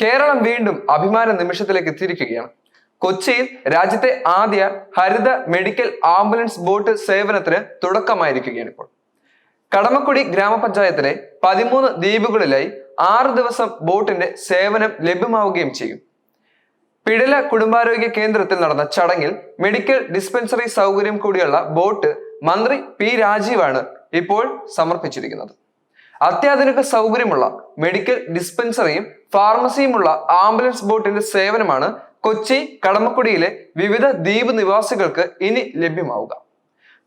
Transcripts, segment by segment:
കേരളം വീണ്ടും അഭിമാന നിമിഷത്തിലേക്ക് എത്തിയിരിക്കുകയാണ്. കൊച്ചിയിൽ രാജ്യത്തെ ആദ്യ ഹരിത മെഡിക്കൽ ആംബുലൻസ് ബോട്ട് സേവനത്തിന് തുടക്കമായിരിക്കുകയാണ് ഇപ്പോൾ. കടമക്കുടി ഗ്രാമപഞ്ചായത്തിലെ പതിമൂന്ന് ദ്വീപുകളിലായി ആറ് ദിവസം ബോട്ടിന്റെ സേവനം ലഭ്യമാവുകയും ചെയ്യും. പിടല കുടുംബാരോഗ്യ കേന്ദ്രത്തിൽ നടന്ന ചടങ്ങിൽ മെഡിക്കൽ ഡിസ്പെൻസറി സൗകര്യം കൂടിയുള്ള ബോട്ട് മന്ത്രി പി രാജീവാണ് ഇപ്പോൾ സമർപ്പിച്ചിരിക്കുന്നത്. അത്യാധുനിക സൗകര്യമുള്ള മെഡിക്കൽ ഡിസ്പെൻസറിയും ഫാർമസിയുമുള്ള ആംബുലൻസ് ബോട്ടിന്റെ സേവനമാണ് കൊച്ചി കടമക്കുടിയിലെ വിവിധ ദ്വീപ് നിവാസികൾക്ക് ഇനി ലഭ്യമാവുക.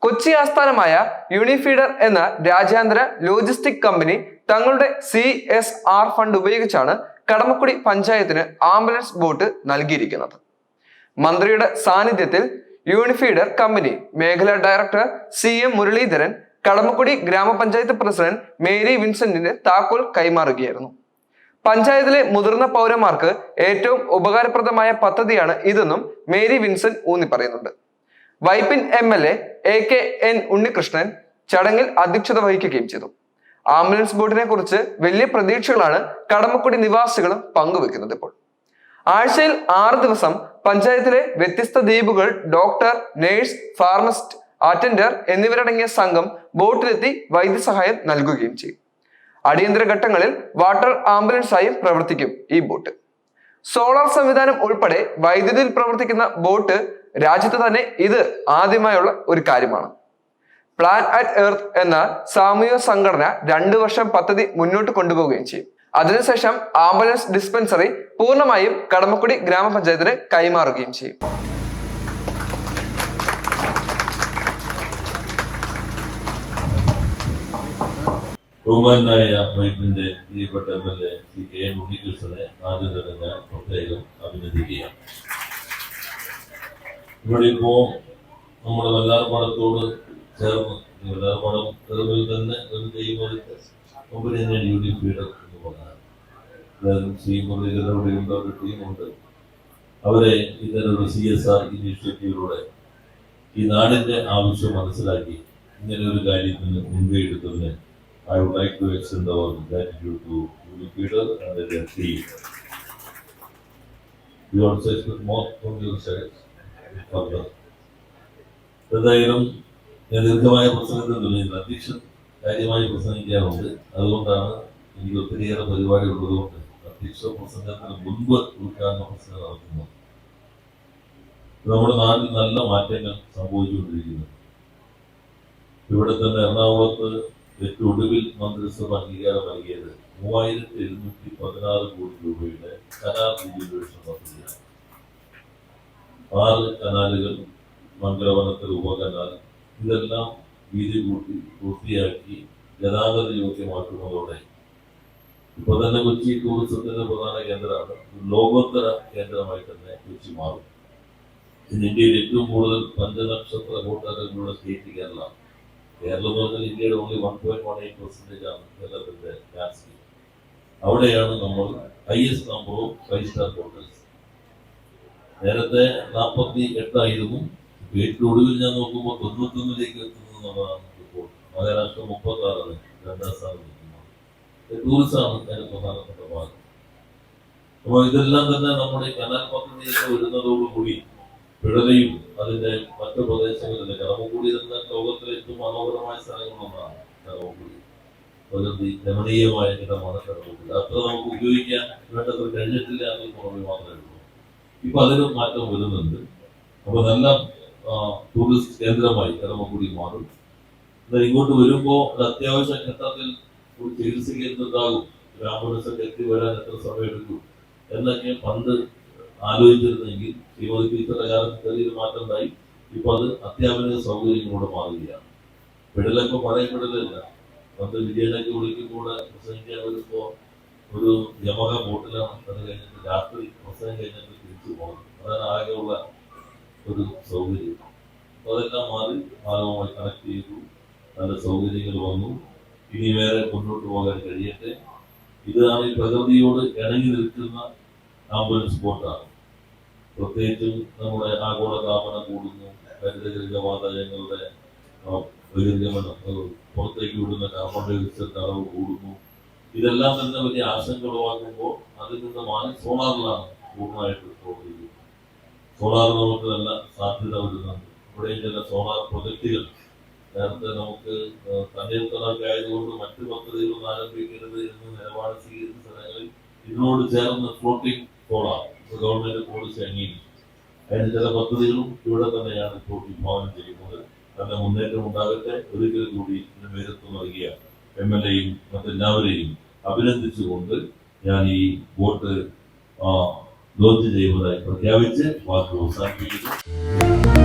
കൊച്ചി ആസ്ഥാനമായ യൂണിഫീഡർ എന്ന രാജ്യാന്തര ലോജിസ്റ്റിക് കമ്പനി തങ്ങളുടെ സി എസ് ആർ ഫണ്ട് ഉപയോഗിച്ചാണ് കടമക്കുടി പഞ്ചായത്തിന് ആംബുലൻസ് ബോട്ട് നൽകിയിരിക്കുന്നത്. മന്ത്രിയുടെ സാന്നിധ്യത്തിൽ യൂണിഫീഡർ കമ്പനി മേഖലാ director C M Muraleedharan Kadamakkudy grama panchayat president Mary വിൻസെന്റിന് താക്കോൽ കൈമാറുകയായിരുന്നു. പഞ്ചായത്തിലെ മുതിർന്ന പൗരന്മാർക്ക് ഏറ്റവും ഉപകാരപ്രദമായ പദ്ധതിയാണ് ഇതെന്നും മേരി വിൻസെന്റ് ഊന്നി പറയുന്നുണ്ട് Vypin M L A K N Unnikrishnan ചടങ്ങിൽ അധ്യക്ഷത വഹിക്കുകയും ചെയ്തു. ആംബുലൻസ് ബോട്ടിനെ കുറിച്ച് വലിയ പ്രതീക്ഷകളാണ് കടമക്കുടി നിവാസികളും പങ്കുവെക്കുന്നത് ഇപ്പോൾ. ആഴ്ചയിൽ ആറ് ദിവസം പഞ്ചായത്തിലെ വ്യത്യസ്ത ദ്വീപുകൾ ഡോക്ടർ നേഴ്സ് ഫാർമസിസ്റ്റ് അറ്റൻഡർ എന്നിവരടങ്ങിയ സംഘം ബോട്ടിലെത്തി വൈദ്യസഹായം നൽകുകയും ചെയ്യും. അടിയന്തര ഘട്ടങ്ങളിൽ വാട്ടർ ആംബുലൻസായും പ്രവർത്തിക്കും ഈ ബോട്ട്. സോളാർ സംവിധാനം ഉൾപ്പെടെ വൈദ്യുതിയിൽ പ്രവർത്തിക്കുന്ന ബോട്ട് രാജ്യത്ത് തന്നെ ഇത് ആദ്യമായുള്ള ഒരു കാര്യമാണ്. പ്ലാൻ അറ്റ് എർത്ത് എന്ന സാമൂഹിക സംഘടന രണ്ടു വർഷം പദ്ധതി മുന്നോട്ട് കൊണ്ടുപോവുകയും ചെയ്യും. അതിനുശേഷം ആംബുലൻസ് ഡിസ്പെൻസറി പൂർണമായും കടമക്കുടി ഗ്രാമപഞ്ചായത്തിന് കൈമാറുകയും ചെയ്യും. ബഹുമാനായ വൈപ്പിന്റെ പ്രിയപ്പെട്ട M L A Shri K M ഉണ്ണികൃഷ്ണനെ ആദ്യം തന്നെ ഞാൻ പ്രത്യേകം അഭിനന്ദിക്കുകയാണ്. ഇവിടെ ഇപ്പോ ചേർന്ന് വല്ലാർപാടം തെരുവിൽ തന്നെ ഒരു ദൈവത്തെ മുമ്പ് തന്നെ ഡ്യൂട്ടി ഫീഡർ എന്ന് പറഞ്ഞാൽ ശ്രീ ഒരു ടീമുണ്ട് അവരെ ഇത്തരമൊരു സി എസ് ആർ ഇനീഷ്യേറ്റീവിലൂടെ ഈ നാടിന്റെ ആവശ്യം മനസ്സിലാക്കി ഇങ്ങനെ ഒരു കാര്യത്തിന് മുൻകൈ എടുത്തതിന് I would like to extend our gratitude to Uni Peter and the team. We also expect more from your side further. എന്തായാലും ഞാൻ ദീർഘമായ പ്രസംഗത്തിൽ തുടങ്ങിയത് അധ്യക്ഷൻ കാര്യമായി പ്രസംഗിക്കാറുണ്ട് അതുകൊണ്ടാണ് എനിക്ക് ഒത്തിരിയേറെ പരിപാടി ഉള്ളതുകൊണ്ട് അധ്യക്ഷ പ്രസംഗത്തിന് മുൻപ് ഉദ്ഘാടന പ്രസംഗം നടത്തുന്നത് നമ്മുടെ നാട്ടിൽ നല്ല മാറ്റങ്ങൾ സംഭവിച്ചുകൊണ്ടിരിക്കുന്നു ഇവിടെ തന്നെ എറണാകുളത്ത് ഏറ്റവും ഒടുവിൽ മന്ത്രിസഭ അംഗീകാരം നൽകിയത് മൂവായിരത്തി എഴുന്നൂറ്റി പതിനാറ് കോടി രൂപയുടെ കനാൽ റിജുവേഷൻ പദ്ധതിയാണ് ആറ് കനാലുകൾ മംഗളവനത്തിൽ ഉപകനാൽ ഇതെല്ലാം വീതി കൂട്ടി പൂർത്തിയാക്കി ഗതാഗത യോഗ്യമാക്കുന്നതോടെ. ഇപ്പൊ തന്നെ കൊച്ചി ടൂറിസത്തിന്റെ പ്രധാന കേന്ദ്രമാണ്. ലോകോത്തര കേന്ദ്രമായി തന്നെ കൊച്ചി മാറും. ഇന്ത്യയിൽ ഏറ്റവും കൂടുതൽ പഞ്ചനക്ഷത്ര ഹോട്ടലുകളുടെ സ്റ്റേറ്റ് കേരളമാണ്. കേരളം എന്ന് പറഞ്ഞാൽ ഇന്ത്യയുടെ only one point one eight percentage ആണ് കേരളത്തിന്റെ ലാൻഡ്സ്കേപ്പ് അവിടെയാണ് നമ്മൾ highest number of five star hotels നേരത്തെ നാൽപ്പത്തി എട്ടായിരുന്നു. ഏറ്റവും ഒടുവിൽ ഞാൻ നോക്കുമ്പോൾ തൊണ്ണൂറ്റൊന്നിലേക്ക് എത്തുന്നു എന്നുള്ളതാണ് ഇപ്പോൾ മഹാരാഷ്ട്ര മുപ്പത്തി ആറാണ് രണ്ടാം സ്ഥാനം നിൽക്കുന്നത്. ടൂറിസമാണ് അതിന്റെ പ്രധാനപ്പെട്ട ഭാഗം. അപ്പോൾ ഇതെല്ലാം തന്നെ നമ്മുടെ കനാൽ പദ്ധതിയൊക്കെ വരുന്നതോടുകൂടി പിഴലയും അതിന്റെ മറ്റു പ്രദേശങ്ങളിലെ കടമക്കൂടി തന്നെ ലോകത്തിലെ ഏറ്റവും മനോഹരമായ സ്ഥലങ്ങളൊന്നാണ് കടമക്കൂടി പ്രകൃതി രമണീയമായ ഇടമാണ് കടമക്കൂടി അത്ര നമുക്ക് ഉപയോഗിക്കാൻ വേണ്ടത്ര കഴിഞ്ഞിട്ടില്ല എന്നൊരു കുറവ് മാത്രമേ ഉള്ളൂ. ഇപ്പൊ അതിനും മാറ്റം വരുന്നുണ്ട്. അപ്പൊ നല്ല ടൂറിസ്റ്റ് കേന്ദ്രമായി കടമക്കൂടി മാറും. എന്നാൽ ഇങ്ങോട്ട് വരുമ്പോൾ ഒരു അത്യാവശ്യ ഘട്ടത്തിൽ ഒരു ചികിത്സ കേന്ദ്രത്താകും ഒരു ആംബുലൻസൊക്കെ എത്തി വരാൻ എത്ര എന്നൊക്കെ പണ്ട് ആലോചിച്ചിരുന്നെങ്കിൽ ശ്രീമതി ടീച്ചറുടെ കാലത്ത് ചെറിയൊരു മാറ്റം ഉണ്ടായി ഇപ്പൊ അത് അത്യാവശ്യ സൗകര്യങ്ങളോട് മാറുകയാണ്. പെടലൊക്കെ പഴയ പെടലല്ല. പണ്ട് വിജയനൊക്കെ വിളിക്കുമ്പോൾ പ്രസംഗിക്കാൻ വരുമ്പോ ഒരു യമക ബോട്ടിലാണ് അത് കഴിഞ്ഞിട്ട് രാത്രി പ്രസംഗം കഴിഞ്ഞിട്ട് തിരിച്ചു പോകുന്നത് അതാണ് ആകെയുള്ള ഒരു സൗകര്യം. അപ്പൊ അതെല്ലാം മാറി ഭാഗവുമായി കണക്ട് ചെയ്തു. നല്ല സൗകര്യങ്ങൾ വന്നു. ഇനി വേറെ മുന്നോട്ട് പോകാൻ കഴിയട്ടെ. ഇതാണ് ഈ പ്രകൃതിയോട് ഇണങ്ങി നിൽക്കുന്ന ആംബുലൻസ് ബോട്ടാണ് പ്രത്യേകിച്ചും നമ്മുടെ ആഗോള താപനം കൂടുന്നു ഹരിതകൃത വാതകങ്ങളുടെ ബഹിർഗമനം പുറത്തേക്ക് വിടുന്ന കാർബൺ ഡയോക്സൈഡിന്റെ അളവ് കൂടുന്നു. ഇതെല്ലാം തന്നെ വലിയ ആശങ്ക ഉളവാക്കുമ്പോൾ അതിൽ നിന്ന് മാറി സോളാറിലാണ് പൂർണമായിട്ട് പ്രവർത്തിക്കുന്നത് സോളാർ നമുക്ക് നല്ല സാധ്യത വരുന്നുണ്ട് ഇവിടെയും ചില സോളാർ പ്രൊജക്റ്റുകൾ നേരത്തെ നമുക്ക് തണ്ണീർത്തടമൊക്കെ ആയതുകൊണ്ട് മറ്റു പദ്ധതികളൊന്നും ആരംഭിക്കരുത് എന്ന് നിലപാട് സ്വീകരിച്ച സ്ഥലങ്ങളിൽ ഇതിനോട് ചേർന്ന് ഫ്ലോട്ടിംഗ് സോളാർ ഗവൺമെന്റ് പോളിസി അംഗീകരിച്ചു. അതിന് ചില പദ്ധതികളും ഇവിടെ തന്നെയാണ് ഇപ്പോൾ വിഭാവനം ചെയ്യുന്നത്. നല്ല മുന്നേറ്റം ഉണ്ടാകട്ടെ ഒരിക്കൽ കൂടി ഇതിന് നേതൃത്വം നൽകിയ എം എൽ എയും മറ്റെല്ലാവരെയും അഭിനന്ദിച്ചുകൊണ്ട് ഞാൻ ഈ വോട്ട് ലോഞ്ച് ചെയ്യുന്നതായി പ്രഖ്യാപിച്ച് വാക്കുകൾ അവസാനിപ്പിക്കുന്നു.